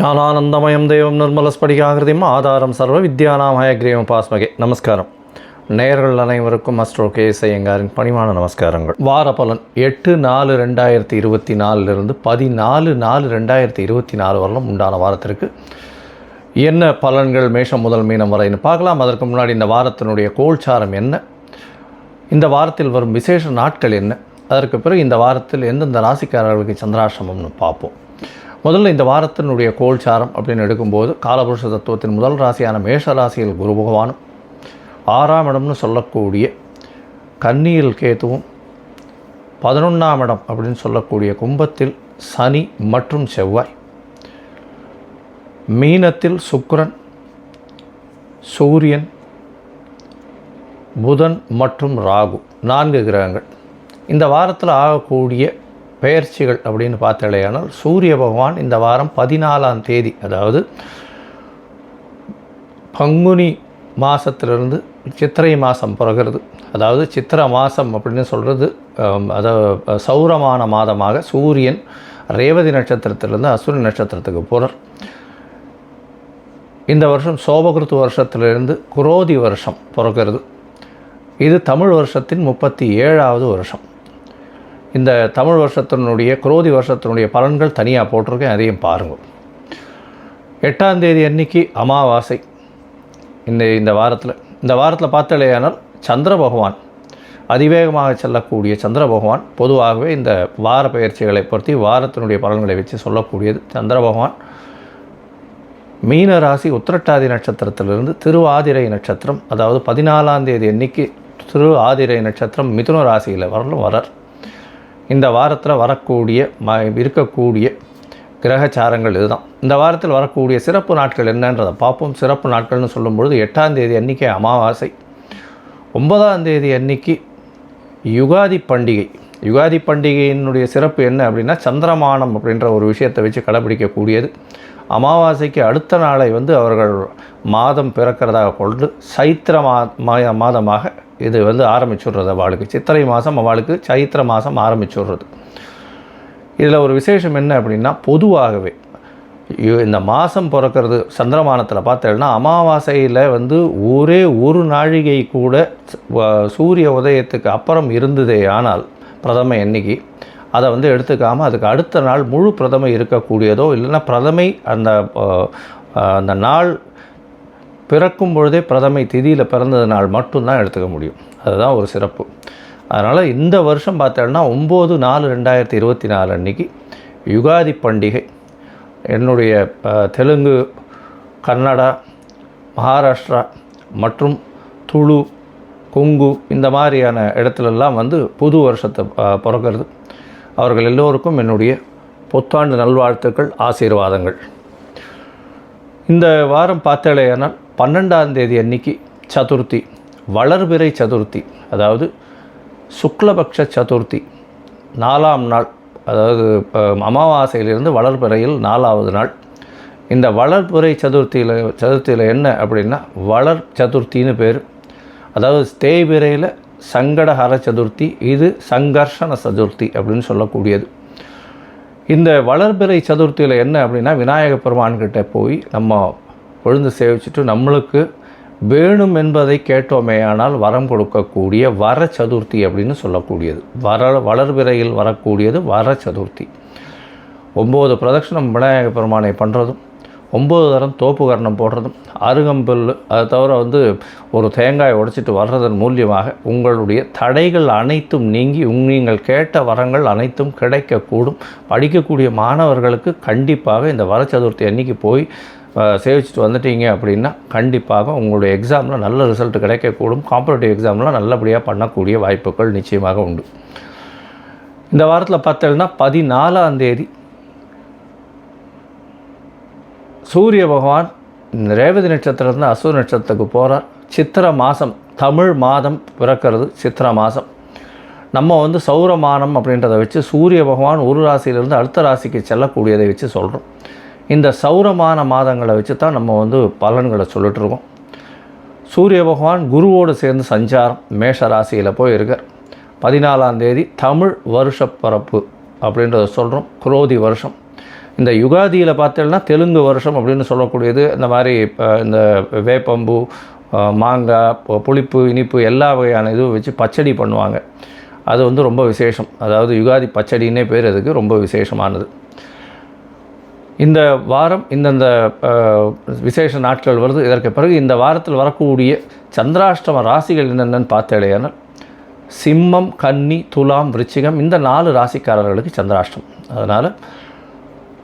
ஞானானந்தமயம் தெய்வம் நிர்மலஸ்படிகாகிருதியும் ஆதாரம் சர்வ வித்யானாம் ஹயக்ரீவம் பாஸ்மகே. நமஸ்காரம். நேயர்கள் அனைவருக்கும் அஸ்ட்ரோ கே ஐயங்காரின் பணிவான நமஸ்காரங்கள். வார பலன் எட்டு நாலு ரெண்டாயிரத்தி இருபத்தி நாலுலேருந்து பதினாலு நாலு ரெண்டாயிரத்தி இருபத்தி நாலு வரலும் உண்டான வாரத்திற்கு என்ன பலன்கள் மேஷம் முதல் மீனம் வரைன்னு பார்க்கலாம். அதற்கு முன்னாடி இந்த வாரத்தினுடைய கோல்சாரம் என்ன? இந்த வாரத்தில் வரும் விசேஷ நாட்கள் என்ன? அதற்கு பிறகு இந்த வாரத்தில் எந்தெந்த ராசிக்காரர்களுக்கு சந்திராசிரமம்னு பார்ப்போம். முதல்ல இந்த வாரத்தினுடைய கோல்சாரம் அப்படின்னு எடுக்கும்போது காலபுருஷ தத்துவத்தின் முதல் ராசியான மேஷ ராசியில் குரு பகவானும் ஆறாம் இடம்னு சொல்லக்கூடிய கன்னியில் கேத்துவும் பதினொன்றாம் இடம் அப்படின்னு சொல்லக்கூடிய கும்பத்தில் சனி மற்றும் செவ்வாய். மீனத்தில் சுக்கரன் சூரியன் புதன் மற்றும் ராகு நான்கு கிரகங்கள். இந்த வாரத்தில் ஆகக்கூடிய பெயர்ச்சிகள் அப்படின்னு பார்த்தாலேயானால் சூரிய பகவான் இந்த வாரம் பதினாலாம் தேதி அதாவது பங்குனி மாதத்திலிருந்து சித்திரை மாதம் பிறகுறது. அதாவது சித்திரை மாதம் அப்படின்னு சொல்கிறது அதாவது சௌரமான மாதமாக சூரியன் ரேவதி நட்சத்திரத்திலிருந்து அசுரி நட்சத்திரத்துக்கு போகிறார் இந்த வருஷம் சோபகிருத்து வருஷத்திலிருந்து குரோதி வருஷம் பிறக்கிறது இது தமிழ் வருஷத்தின் முப்பத்தி ஏழாவது வருஷம். இந்த தமிழ் வருஷத்தினுடைய குரோதி வருஷத்தினுடைய பலன்கள் தனியாக போட்டிருக்கேன் அதையும் பாருங்கள் எட்டாம் தேதி அன்னைக்கு அமாவாசை. இந்த இந்த வாரத்தில் இந்த வாரத்தில் பார்த்தாலேயானால் சந்திர பகவான். அதிவேகமாக செல்லக்கூடிய சந்திர பகவான். பொதுவாகவே இந்த வார பயிற்சிகளை பொறுத்தி வாரத்தினுடைய பலன்களை வச்சு சொல்லக்கூடியது சந்திர பகவான். மீன ராசி உத்திரட்டாதி நட்சத்திரத்திலிருந்து திருவாதிரை நட்சத்திரம் அதாவது பதினாலாம் தேதி அன்னைக்கு திரு ஆதிரை நட்சத்திரம் மிதுன ராசியில் வரலும் வரார் இந்த வாரத்தில் வரக்கூடிய ம இருக்கக்கூடிய கிரகச்சாரங்கள் இதுதான். இந்த வாரத்தில் வரக்கூடிய சிறப்பு நாட்கள் என்னன்றதை பார்ப்போம். சிறப்பு நாட்கள்னு சொல்லும்பொழுது எட்டாம் தேதி அன்றைக்கி அமாவாசை. ஒன்பதாம் தேதி அன்னைக்கு யுகாதி பண்டிகை. யுகாதி பண்டிகையினுடைய சிறப்பு என்ன அப்படின்னா சந்திரமானம் அப்படின்ற ஒரு விஷயத்தை வச்சு கடைபிடிக்கக்கூடியது. அமாவாசைக்கு அடுத்த நாளை வந்து அவர்கள் மாதம் பிறக்கிறதாக கொண்டு சைத்திர மா மா- மாதமாக இது வந்து ஆரம்பிச்சுடுறது அவளுக்கு. சித்திரை மாதம் அவளுக்கு சைத்திர மாதம் ஆரம்பிச்சுடுறது. இதில் ஒரு விசேஷம் என்ன அப்படின்னா பொதுவாகவே இந்த மாதம் பிறக்கிறது சந்திரமானத்தில் பார்த்தேன்னா அமாவாசையில் வந்து ஒரே ஒரு நாழிகை கூட சூரிய உதயத்துக்கு அப்புறம் இருந்ததே ஆனால் பிரதமை எண்ணிக்கை அதை வந்து எடுத்துக்காமல் அதுக்கு அடுத்த நாள் முழு பிரதமை இருக்கக்கூடியதோ இல்லைன்னா பிரதமை அந்த அந்த நாள் பிறக்கும் பொழுதே பிரதமை திதியில் பிறந்தது நாள் மட்டும்தான் எடுத்துக்க முடியும். அதுதான் ஒரு சிறப்பு. அதனால் இந்த வருஷம் பார்த்தோன்னா ஒம்பது நாலு ரெண்டாயிரத்தி இருபத்தி நாலு அன்றைக்கி யுகாதி பண்டிகை. என்னுடைய தெலுங்கு கன்னடா மகாராஷ்டிரா மற்றும் துளு கொங்கு இந்த மாதிரியான இடத்துலலாம் வந்து புது வருஷத்தை பிறக்கிறது. அவர்கள் எல்லோருக்கும் என்னுடைய புத்தாண்டு நல்வாழ்த்துக்கள் ஆசீர்வாதங்கள். இந்த வாரம் பார்த்தாலேயானால் பன்னெண்டாம் தேதி அன்னைக்கு சதுர்த்தி வளர்பிறை சதுர்த்தி அதாவது சுக்லபக்ஷ சதுர்த்தி நாலாம் நாள் அதாவது அமாவாசையிலிருந்து வளர்பிறையில் நாலாவது நாள். இந்த வளர்பிறை சதுர்த்தியில் சதுர்த்தியில் என்ன அப்படின்னா வளர் சதுர்த்தின்னு பேர். அதாவது தேய்பிரையில் சங்கடஹர சதுர்த்தி இது சங்கர்ஷண சதுர்த்தி அப்படின்னு சொல்லக்கூடியது. இந்த வளர்பிறை சதுர்த்தியில் என்ன அப்படின்னா விநாயக பெருமான்கிட்ட போய் நம்ம கொழுந்து சேவிச்சுட்டு நம்மளுக்கு வேணும் என்பதை கேட்டோமேயானால் வரம் கொடுக்கக்கூடிய வர சதுர்த்தி அப்படின்னு சொல்லக்கூடியது. வர வளர்பிறையில் வரக்கூடியது வர சதுர்த்தி. ஒம்பது பிரதட்சணம் விநாயக பெருமானை பண்ணுறதும் ஒம்பது தரம் தோப்பு கரணம் போடுறதும் அருகம்புல் அதை தவிர வந்து ஒரு தேங்காய் உடைச்சிட்டு வர்றதன் மூலியமாக உங்களுடைய தடைகள் அனைத்தும் நீங்கி உங் நீங்கள் கேட்ட வரங்கள் அனைத்தும் கிடைக்கக்கூடும். படிக்கக்கூடிய மாணவர்களுக்கு கண்டிப்பாக இந்த வர சதுர்த்தி அன்னைக்கு போய் சேவிச்சுட்டு வந்துட்டீங்க அப்படின்னா கண்டிப்பாக உங்களுடைய எக்ஸாமில் நல்ல ரிசல்ட் கிடைக்கக்கூடும். காம்படிட்டிவ் எக்ஸாம்லாம் நல்லபடியாக பண்ணக்கூடிய வாய்ப்புகள் நிச்சயமாக உண்டு. இந்த வாரத்தில் பார்த்தோம்னா பதினாலாம் தேதி சூரிய பகவான் ரேவதி நட்சத்திரத்துலேருந்து அசூர் நட்சத்திரத்துக்கு போகிறார் சித்திர மாதம் தமிழ் மாதம் பிறக்கிறது சித்திர மாதம் நம்ம வந்து சௌரமானம் அப்படின்றத வச்சு சூரிய பகவான் ஒரு ராசியிலிருந்து அடுத்த ராசிக்கு செல்லக்கூடியதை வச்சு சொல்கிறோம் இந்த சௌரமான மாதங்களை வச்சு தான் நம்ம வந்து பலன்களை சொல்லிட்டுருக்கோம். சூரிய பகவான் குருவோடு சேர்ந்து சஞ்சாரம் மேஷ ராசியில் போய் இருக்கார் பதினாலாம் தேதி தமிழ் வருஷ பரப்பு அப்படின்றத சொல்கிறோம் குரோதி வருஷம். இந்த யுகாதியில் பார்த்தோம்னா தெலுங்கு வருஷம் அப்படின்னு சொல்லக்கூடியது. இந்த மாதிரி இந்த வேப்பம்பு மாங்காய் புளிப்பு இனிப்பு எல்லா வகையான இதுவும் வச்சு பச்சடி பண்ணுவாங்க. அது வந்து ரொம்ப விசேஷம். அதாவது யுகாதி பச்சடின்னே பேர் அதுக்கு ரொம்ப விசேஷமானது. இந்த வாரம் இந்தந்த விசேஷ நாட்கள் வருது. இதற்கு பிறகு இந்த வாரத்தில் வரக்கூடிய சந்திராஷ்டம ராசிகள் என்னென்னு பார்த்தேடையானால் சிம்மம் கன்னி துலாம் விருச்சிகம் இந்த நாலு ராசிக்காரர்களுக்கு சந்திராஷ்டம். அதனால்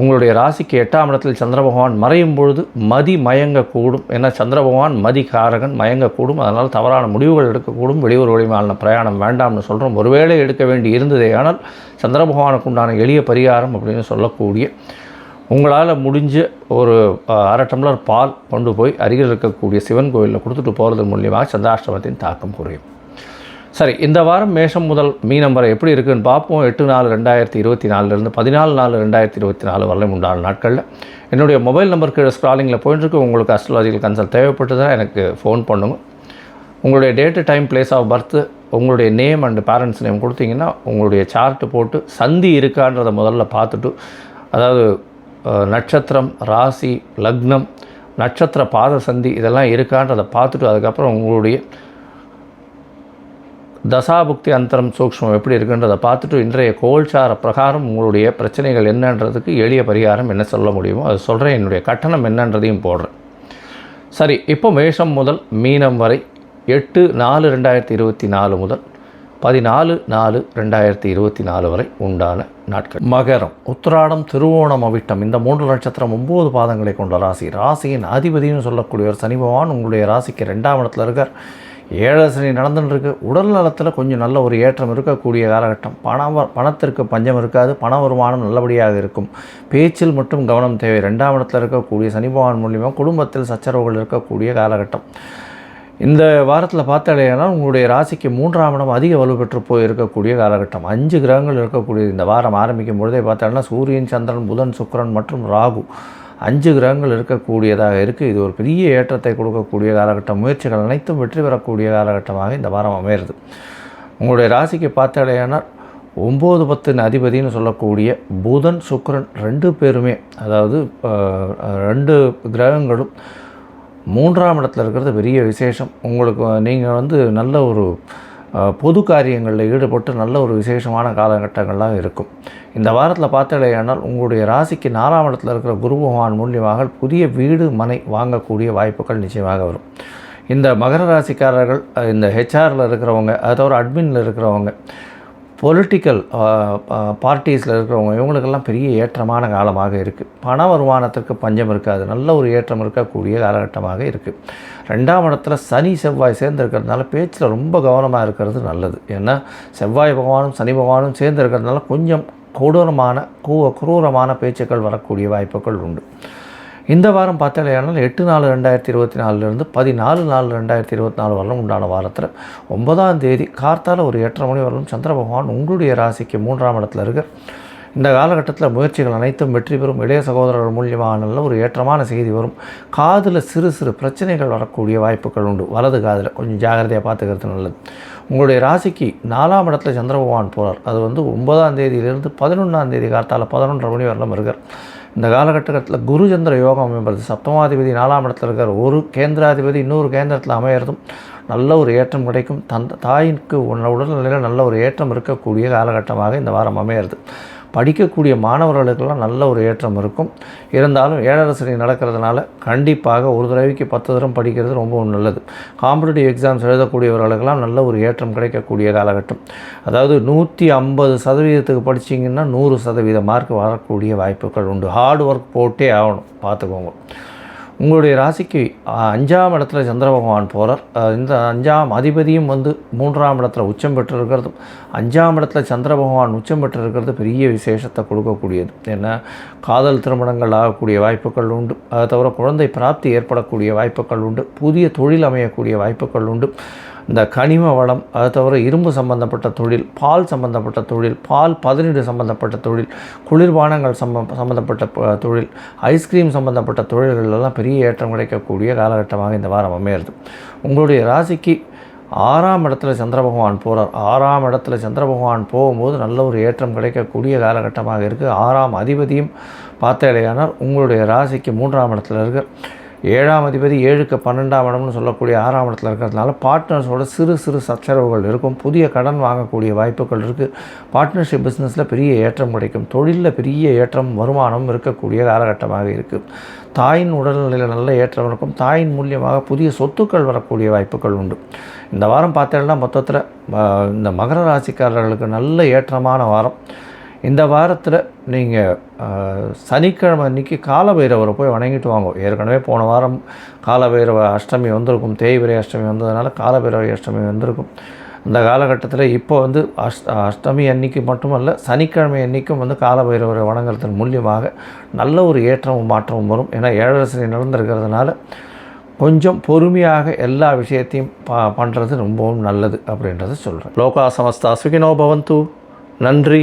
உங்களுடைய ராசிக்கு எட்டாம் இடத்தில் சந்திர பகவான் மறையும் பொழுது மதி மயங்கக்கூடும். ஏன்னா சந்திர பகவான் மதி காரகன் மயங்கக்கூடும். அதனால் தவறான முடிவுகள் எடுக்கக்கூடும். வெளியூர் வழிமான பிரயாணம் வேண்டாம்னு சொல்கிறோம் ஒருவேளை எடுக்க வேண்டி இருந்ததே ஆனால் சந்திர பகவானுக்கு உண்டான எளிய பரிகாரம் அப்படின்னு சொல்லக்கூடிய உங்களால் முடிஞ்ச ஒரு அரை டம்ளர் பால் கொண்டு போய் அருகில் இருக்கக்கூடிய சிவன் கோயிலில் கொடுத்துட்டு போகிறது மூலியமாக சந்திராஷ்டமத்தின் தாக்கம் குறையும். சரி இந்த வாரம் மேஷம் முதல் மீனம் வரை எப்படி இருக்குன்னு பார்ப்போம். எட்டு நாலு ரெண்டாயிரத்தி இருபத்தி நாலுலேருந்து பதினாலு நாலு ரெண்டாயிரத்தி இருபத்தி நாலு வரலையும் உண்டான நாட்களில். என்னுடைய மொபைல் நம்பருக்கு ஸ்க்ராலிங்கில் போயிட்டுருக்கு உங்களுக்கு அஸ்ட்ராலஜிக்கல் கன்சல்ட் தேவைப்பட்டதுன்னா எனக்கு ஃபோன் பண்ணுங்கள் உங்களுடைய date time place of birth உங்களுடைய நேம் அண்டு பேரண்ட்ஸ் நேம் கொடுத்தீங்கன்னா உங்களுடைய சார்ட்டு போட்டு சந்தி இருக்கான்றதை முதல்ல பார்த்துட்டு அதாவது நட்சத்திரம் ராசி லக்னம் நட்சத்திர பாத சந்தி இதெல்லாம் இருக்கான்றதை பார்த்துட்டு அதுக்கப்புறம் உங்களுடைய தசாபுக்தி அந்தரம் சூக்ஷ்மம் எப்படி இருக்குன்றதை பார்த்துட்டு இன்றைய கோல்சார பிரகாரம் உங்களுடைய பிரச்சனைகள் என்னன்றதுக்கு எளிய பரிகாரம் என்ன சொல்ல முடியுமோ அது சொல்கிறேன் என்னுடைய கட்டணம் என்னன்றதையும் போடுறேன். சரி இப்போ மேஷம் முதல் மீனம் வரை எட்டு நாலு ரெண்டாயிரத்தி இருபத்தி நாலு முதல் பதினாலு நாலு ரெண்டாயிரத்தி இருபத்தி நாலு வரை உண்டான நாட்கள். மகரம் உத்திராடம் திருவோணம் அவிட்டம் இந்த மூன்று நட்சத்திரம் ஒம்பது பாதங்களை கொண்ட ராசி. ராசியின் அதிபதினு சொல்லக்கூடியவர் சனி பகவான் உங்களுடைய ராசிக்கு ரெண்டாம் இடத்துல இருக்கார். ஏழரை சனி நடந்துன்னு இருக்கு. உடல் நலத்தில் கொஞ்சம் நல்ல ஒரு ஏற்றம் இருக்கக்கூடிய காலகட்டம். பணம் பணத்திற்கு பஞ்சம் இருக்காது. பண வருமானம் நல்லபடியாக இருக்கும். பேச்சில் மட்டும் கவனம் தேவை. ரெண்டாம் இடத்தில் இருக்கக்கூடிய சனி பகவான் மூலியமாக குடும்பத்தில் சச்சரவுகள் இருக்கக்கூடிய காலகட்டம். இந்த வாரத்தில் பார்த்தாலேனா உங்களுடைய ராசிக்கு மூன்றாம் இடம் அதிக வலுப்பெற்று போய் இருக்கக்கூடிய காலகட்டம். அஞ்சு கிரகங்கள் இருக்கக்கூடிய இந்த வாரம் ஆரம்பிக்கும் பொழுதே பார்த்தாலும் சூரியன் சந்திரன் புதன் சுக்கரன் மற்றும் ராகு அஞ்சு கிரகங்கள் இருக்கக்கூடியதாக இருக்குது இது ஒரு பெரிய ஏற்றத்தை கொடுக்கக்கூடிய காலகட்டம். முயற்சிகள் அனைத்தும் வெற்றி பெறக்கூடிய காலகட்டமாக இந்த வாரம் அமையிறது. உங்களுடைய ராசிக்கு பார்த்தாலேனா ஒம்பது பத்தின் அதிபதினு சொல்லக்கூடிய புதன் சுக்கரன் ரெண்டு பேருமே அதாவது ரெண்டு கிரகங்களும் மூன்றாம் இடத்துல இருக்கிறது பெரிய விசேஷம். உங்களுக்கு நீங்கள் வந்து நல்ல ஒரு பொது காரியங்களில் ஈடுபட்டு நல்ல ஒரு விசேஷமான காலகட்டங்கள்லாம் இருக்கும். இந்த வாரத்தில் பார்த்தாலேயானால் உங்களுடைய ராசிக்கு நாலாம் இடத்துல இருக்கிற குரு பகவான் மூலியமாக புதிய வீடு மனை வாங்கக்கூடிய வாய்ப்புகள் நிச்சயமாக வரும். இந்த மகர ராசிக்காரர்கள் இந்த ஹெச்ஆரில் இருக்கிறவங்க அது தவிர அட்மினில் இருக்கிறவங்க பொலிட்டிக்கல் uh, uh, பார்ட்டிஸில் இருக்கிறவங்க இவங்களுக்கெல்லாம் பெரிய ஏற்றமான காலமாக இருக்குது பண வருமானத்திற்கு பஞ்சம் இருக்காது. நல்ல ஒரு ஏற்றம் இருக்கக்கூடிய காலகட்டமாக இருக்குது ரெண்டாம் இடத்துல சனி செவ்வாய் சேர்ந்துருக்கிறதுனால பேச்சில் ரொம்ப கவனமாக இருக்கிறது நல்லது. ஏன்னா செவ்வாய் பகவானும் சனி பகவானும் சேர்ந்து இருக்கிறதுனால கொஞ்சம் கொடூரமான கூ குரூரமான பேச்சுக்கள் வரக்கூடிய வாய்ப்புகள் உண்டு. இந்த வாரம் பார்த்தாலேயானால் எட்டு நாலு ரெண்டாயிரத்தி இருபத்தி நாலுலேருந்து பதினாலு நாலு ரெண்டாயிரத்தி இருபத்தி நாலு வரலும் உண்டான வாரத்தில் ஒன்பதாம் தேதி கார்த்தால் ஒரு எட்டரை மணி வரலும் சந்திர பகவான் உங்களுடைய ராசிக்கு மூன்றாம் இடத்துல இருக்க இந்த காலகட்டத்தில் முயற்சிகள் அனைத்தும் வெற்றி பெறும். இளைய சகோதரர்கள் மூலியமாக நல்ல ஒரு ஏற்றமான செய்தி வரும். காதில் சிறு சிறு பிரச்சனைகள் வரக்கூடிய வாய்ப்புகள் உண்டு. வலது காதில் கொஞ்சம் ஜாகிரதையாக பார்த்துக்கிறது நல்லது. உங்களுடைய ராசிக்கு நாலாம் இடத்துல சந்திர பகவான் போகிறார் அது வந்து ஒன்பதாம் தேதியிலிருந்து பதினொன்றாம் தேதி கார்த்தால பதினொன்றரை மணி வரலும் இருக்கார். இந்த காலகட்டத்தில் குரு சந்திர யோகம் என்பது சப்தமாதிபதி நாலாம் இடத்துல இருக்கிற ஒரு கேந்திராதிபதி இன்னொரு கேந்திரத்தில் அமையிறதும் நல்ல ஒரு ஏற்றம் கிடைக்கும். தந்த தாயிற்கு உன்ன உடல்நிலையில் நல்ல ஒரு ஏற்றம் இருக்கக்கூடிய காலகட்டமாக இந்த வாரம் அமையிறது. படிக்கக்கூடிய மாணவர்களுக்கெல்லாம் நல்ல ஒரு ஏற்றம் இருக்கும். இருந்தாலும் ஏழரசனை நடக்கிறதுனால கண்டிப்பாக ஒரு தடவைக்கு பத்து தரம் படிக்கிறது ரொம்ப நல்லது. காம்படிட்டிவ் எக்ஸாம்ஸ் எழுதக்கூடியவர்களுக்கெல்லாம் நல்ல ஒரு ஏற்றம் கிடைக்கக்கூடிய காலகட்டம். அதாவது நூற்றி ஐம்பது சதவீதத்துக்கு படிச்சிங்கன்னா நூறு சதவீத மார்க் வரக்கூடிய வாய்ப்புகள் உண்டு. ஹார்ட் ஒர்க் போட்டே ஆகணும். பார்த்துக்கோங்க. உங்களுடைய ராசிக்கு அஞ்சாம் இடத்துல சந்திர பகவான் போகிறார் இந்த அஞ்சாம் அதிபதியும் வந்து மூன்றாம் இடத்துல உச்சம் பெற்றிருக்கிறதும் அஞ்சாம் இடத்துல சந்திர பகவான் உச்சம் பெற்றிருக்கிறது பெரிய விசேஷத்தை கொடுக்கக்கூடியது. ஏன்னா காதல் திருமணங்கள் ஆகக்கூடிய வாய்ப்புகள் உண்டு. அதை தவிர குழந்தை பிராப்தி ஏற்படக்கூடிய வாய்ப்புகள் உண்டு. புதிய தொழில் அமையக்கூடிய வாய்ப்புகள் உண்டு. இந்த கனிம வளம் அதை தவிர இரும்பு சம்பந்தப்பட்ட தொழில் பால் சம்பந்தப்பட்ட தொழில் பால் பதனீடு சம்பந்தப்பட்ட தொழில் குளிர்பானங்கள் சம்ப சம்பந்தப்பட்ட தொழில் ஐஸ்கிரீம் சம்பந்தப்பட்ட தொழில்களெல்லாம் பெரிய ஏற்றம் கிடைக்கக்கூடிய காலகட்டமாக இந்த வாரம் அமையிறது. உங்களுடைய ராசிக்கு ஆறாம் இடத்துல சந்திர பகவான் போகிறார் ஆறாம் இடத்துல சந்திர பகவான் போகும்போது நல்ல ஒரு ஏற்றம் கிடைக்கக்கூடிய காலகட்டமாக இருக்குது ஆறாம் அதிபதியும் பார்த்த இடையானால் உங்களுடைய ராசிக்கு மூன்றாம் இடத்துல இருக்க ஏழாம் அதிபதி ஏழுக்கு பன்னெண்டாம் இடம்னு சொல்லக்கூடிய ஆறாம் இடத்துல இருக்கிறதுனால பார்ட்னர்ஸோட சிறு சிறு சச்சரவுகள் இருக்கும். புதிய கடன் வாங்கக்கூடிய வாய்ப்புகள் இருக்குது பார்ட்னர்ஷிப் பிஸ்னஸில் பெரிய ஏற்றம் கிடைக்கும். தொழிலில் பெரிய ஏற்றம் வருமானம் இருக்கக்கூடிய காலகட்டமாக இருக்குது தாயின் உடல்நிலையில் நல்ல ஏற்றம் இருக்கும். தாயின் மூலியமாக புதிய சொத்துக்கள் வரக்கூடிய வாய்ப்புகள் உண்டு. இந்த வாரம் பார்த்தேன்னா மொத்தத்தில் இந்த மகர ராசிக்காரர்களுக்கு நல்ல ஏற்றமான வாரம். இந்த வாரத்தில் நீங்கள் சனிக்கிழமை அன்னைக்கு காலபைரவரை போய் வணங்கிட்டு வாங்க. ஏற்கனவே போன வாரம் காலபைரவ அஷ்டமி வந்திருக்கும். தேய்பிரை அஷ்டமி வந்ததுனால காலபைரவ அஷ்டமி வந்திருக்கும். இந்த காலகட்டத்தில் இப்போ வந்து அஷ் அஷ்டமி அன்னைக்கு மட்டுமல்ல சனிக்கிழமை அன்னைக்கும் வந்து காலபைரவரை வணங்குறதன் மூலியமாக நல்ல ஒரு ஏற்றமும் மாற்றமும் வரும். ஏன்னா ஏழரசனை நடந்திருக்கிறதுனால கொஞ்சம் பொறுமையாக எல்லா விஷயத்தையும் ப பண்ணுறது ரொம்பவும் நல்லது அப்படின்றத சொல்கிறேன் லோகா சமஸ்தா சுகினோ பவந்து. நன்றி.